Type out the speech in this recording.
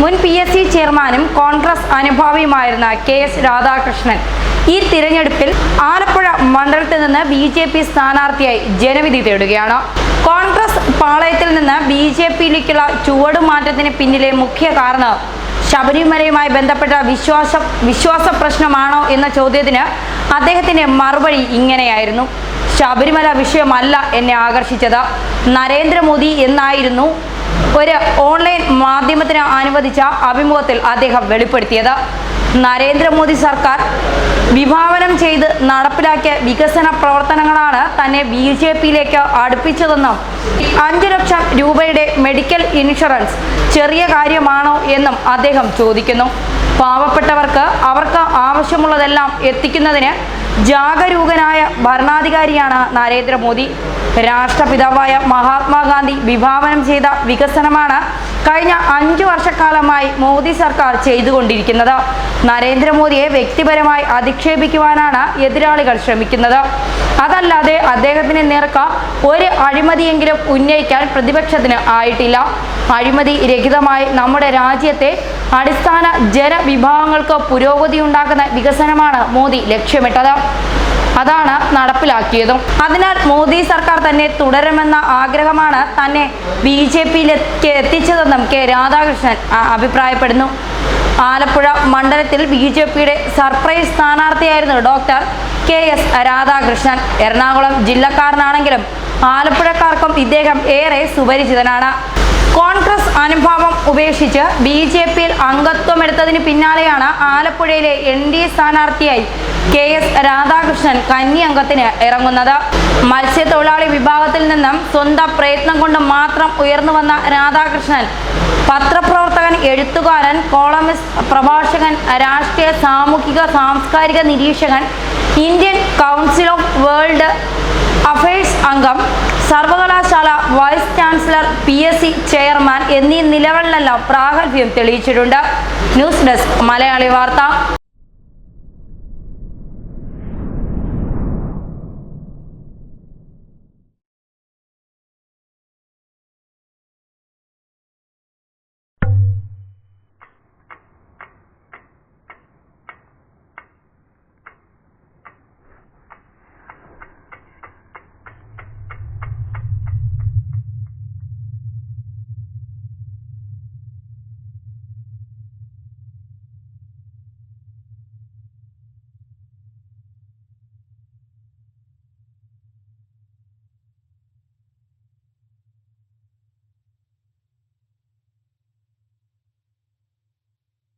മുൻ P S C ചെയർമാനും Congress അനുഭാവിയുമായിരുന്ന കെ എസ് രാധാകൃഷ്ണൻ. ഈ തിരഞ്ഞെടുപ്പിൽ ആലപ്പുഴ മണ്ഡലത്തിൽ നിന്ന് ബി ജെ പി സ്ഥാനാർത്ഥിയായി ജനവിധി തേടുകയാണ്. കോൺഗ്രസ് പാളയത്തിൽ നിന്ന് ബി ജെ പിയിലേക്കുള്ള ചുവടുമാറ്റത്തിന് പിന്നിലെ മുഖ്യ കാരണം ശബരിമലയുമായി ബന്ധപ്പെട്ട വിശ്വാസ വിശ്വാസ പ്രശ്നമാണോ എന്ന ചോദ്യത്തിന് അദ്ദേഹത്തിന്റെ മറുപടി ഇങ്ങനെയായിരുന്നു. ശബരിമല വിഷയമല്ല എന്നെ ആകർഷിച്ചത്. നരേന്ദ്രമോദി എന്നായിരുന്നു ഒരു ഓൺലൈൻ മാധ്യമത്തിന് അനുവദിച്ച അഭിമുഖത്തിൽ അദ്ദേഹം വെളിപ്പെടുത്തിയത്. നരേന്ദ്രമോദി സർക്കാർ വിഭാവനം ചെയ്ത് നടപ്പിലാക്കിയ വികസന പ്രവർത്തനങ്ങളാണ് തന്നെ ബി ജെ പിയിലേക്ക് അടുപ്പിച്ചതെന്നും അഞ്ചു ലക്ഷം രൂപയുടെ മെഡിക്കൽ ഇൻഷുറൻസ് ചെറിയ കാര്യമാണോ എന്നും അദ്ദേഹം ചോദിക്കുന്നു. പാവപ്പെട്ടവർക്ക് അവർക്ക് ആവശ്യമുള്ളതെല്ലാം എത്തിക്കുന്നതിന് ജാഗരൂകനായ ഭരണാധികാരിയാണ് നരേന്ദ്രമോദി. രാഷ്ട്രപിതാവായ മഹാത്മാഗാന്ധി വിഭാവനം ചെയ്ത വികസനമാണ് കഴിഞ്ഞ അഞ്ചു വർഷക്കാലമായി മോദി സർക്കാർ ചെയ്തുകൊണ്ടിരിക്കുന്നത്. നരേന്ദ്രമോദിയെ വ്യക്തിപരമായി അധിക്ഷേപിക്കുവാനാണ് എതിരാളികൾ ശ്രമിക്കുന്നത്. അതല്ലാതെ അദ്ദേഹത്തിന് നേർക്ക ഒരു അഴിമതിയെങ്കിലും ഉന്നയിക്കാൻ പ്രതിപക്ഷത്തിന് ആയിട്ടില്ല. അഴിമതി രഹിതമായി നമ്മുടെ രാജ്യത്തെ അടിസ്ഥാന ജനവിഭാഗങ്ങൾക്ക് പുരോഗതി ഉണ്ടാക്കുന്ന വികസനമാണ് മോദി ലക്ഷ്യമിട്ടത്. അതാണ് നടപ്പിലാക്കിയതും. അതിനാൽ മോദി സർക്കാർ തന്നെ തുടരുമെന്ന ആഗ്രഹമാണ് തന്നെ ബി ജെ പിയിലേക്ക് എത്തിച്ചതെന്നും കെ രാധാകൃഷ്ണൻ അഭിപ്രായപ്പെടുന്നു. ആലപ്പുഴ മണ്ഡലത്തിൽ ബി ജെ പിയുടെ surprise സ്ഥാനാർത്ഥിയായിരുന്നു doctor K S Radhakrishnan. Ernakulam ജില്ലക്കാരനാണെങ്കിലും ആലപ്പുഴക്കാർക്കും ഇദ്ദേഹം ഏറെ സുപരിചിതനാണ്. കോൺഗ്രസ് അനുഭാവം ഉപേക്ഷിച്ച് ബി ജെ പിയിൽ അംഗത്വമെടുത്തതിന് പിന്നാലെയാണ് ആലപ്പുഴയിലെ എൻ ഡി എ സ്ഥാനാർത്ഥിയായി കെ എസ് രാധാകൃഷ്ണൻ കന്നി അംഗത്തിന് ഇറങ്ങുന്നത്. മത്സ്യത്തൊഴിലാളി വിഭാഗത്തിൽ നിന്നും സ്വന്തം പ്രയത്നം കൊണ്ട് മാത്രം ഉയർന്നു വന്ന രാധാകൃഷ്ണൻ പത്രപ്രവർത്തകൻ എഴുത്തുകാരൻ കോളമിസ്റ്റ് പ്രഭാഷകൻ രാഷ്ട്രീയ സാമൂഹിക സാംസ്കാരിക നിരീക്ഷകൻ Indian council of world affairs അംഗം സർവകലാശാല vice chancellor P S C chairman എന്നീ നിലകളിലെല്ലാം പ്രാഗൽഭ്യം തെളിയിച്ചിട്ടുണ്ട്. ന്യൂസ് ഡെസ്ക് മലയാളി വാർത്ത.